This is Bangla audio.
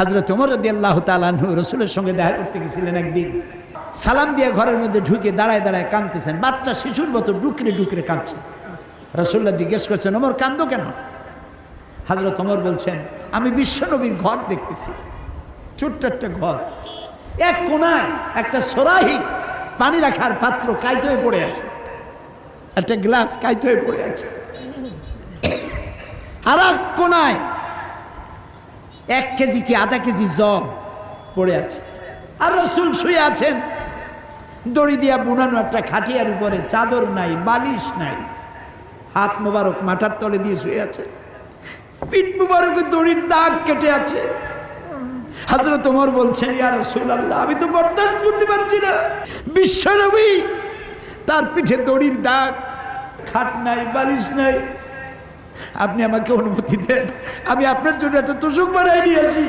হাজরত ওমর রদি আল্লাহ তালাহু রসুলের সঙ্গে দেখা করতে গেছিলেন একদিন। সালাম দিয়ে ঘরের মধ্যে ঢুকে দাঁড়ায় দাঁড়ায় কাঁদতেছেন। বাচ্চা শিশুর মতো ডুকরে ডুকরে কাঁদছে। রসুল্লাহ জিজ্ঞেস করছেন ওমর কান্দো কেন? হাজরত ওমর বলছেন, আমি বিশ্বনবীর ঘর দেখতেছি। ছোট্ট একটা ঘর। এক কোনায় একটা সরাহি পানি রাখার পাত্র কাইতে হয়ে পড়ে আছে। একটা গ্লাস কাইতে হয়ে পড়ে আছে। আর এক কোনায় এক কেজি কি আধা কেজি জব পড়ে আছে। আর রসুল শুয়ে আছেন। দড়ি দিয়া বুনানো একটা খাটিয়ার উপরে, চাদর নাই, বালিশ নাই। হাত মোবারক মাথার তলে দিয়ে শুয়ে আছে। পিঠ মুবারকের দড়ির দাগ কেটে আছে। হাজরত ওমর বলছেন, ইয়া রাসূলুল্লাহ, আমি তো বরদাস্ত করতে পারছি না। বিশ্বনবী, তার পিঠে দড়ির দাগ, খাট নাই, বালিশ নাই। আপনি আমাকে অনুমতি দেন। আমি আপনার জন্য একটা তোষক বানাই নিয়ে আসি।